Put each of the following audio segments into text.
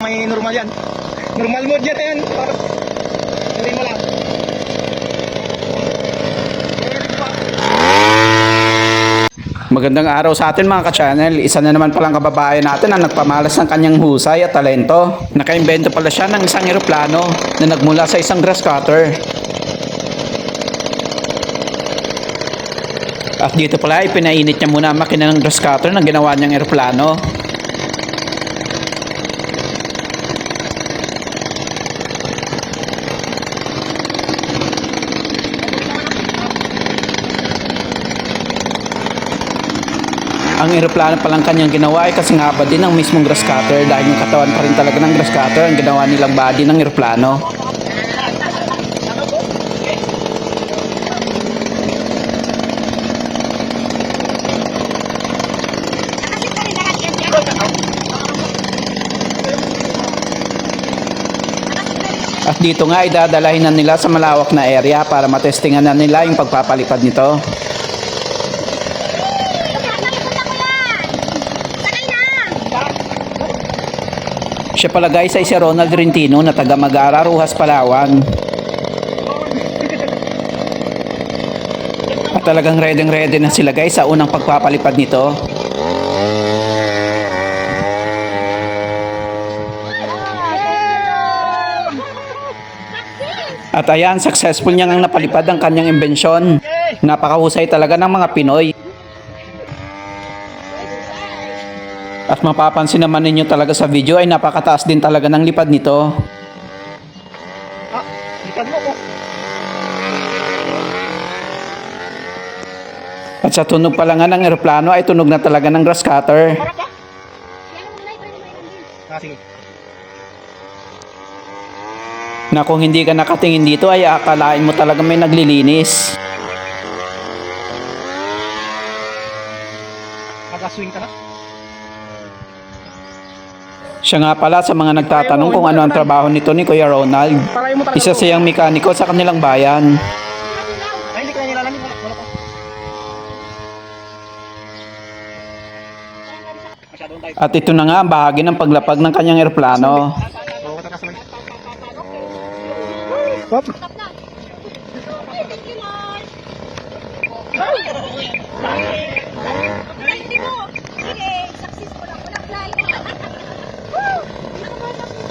may normal yan. Normal mode yan yan. Tuloy mo lang. Magandang araw sa atin mga ka-channel. Isa na naman palang kababayan natin ang nagpamalas ng kanyang husay at talento. Nakaimbento pala siya ng isang eroplano na nagmula sa isang grass cutter. At dito pala ay pinainit niya muna ang makina ng grass cutter na ginawa niyang eroplano. Ang eroplano palang kanyang ginawa ay kasi nga ba din ng mismong grass cutter dahil yung katawan pa rin talaga ng grass cutter ang ginawa nilang body ng eroplano. At dito nga ay dadalahin na nila sa malawak na area para matestingan na nila yung pagpapalipad nito. Siya pala guys ay si Ronald Rentino na taga Magara, Ruhas, Palawan. At talagang ready ready na sila guys sa unang pagpapalipad nito. At ayan, successful niya ngang napalipad ang kanyang imbensyon. Napakahusay talaga ng mga Pinoy. At mapapansin naman ninyo talaga sa video ay napakataas din talaga ng lipad nito. Ah, likad mo po. At sa tunog pa lang nga ng eroplano ay tunog na talaga ng grass cutter. Ah, sige. Na kung hindi ka nakatingin dito ay akalain mo talaga may naglilinis. Mag-swing ka na. Siya nga pala sa mga nagtatanong kung ano ang trabaho nito ni Kuya Ronald. Isa siyang mekaniko sa kanilang bayan. At ito na nga ang bahagi ng paglapag ng kanyang eroplano. Oo, katakas naman. Hop.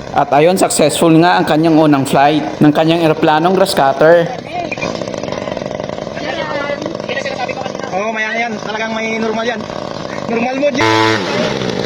At ayon successful nga ang kanyang unang flight ng kanyang eroplanong grass cutter. Oo, oh, mayan yan. Talagang may normal yan. Normal mode yan.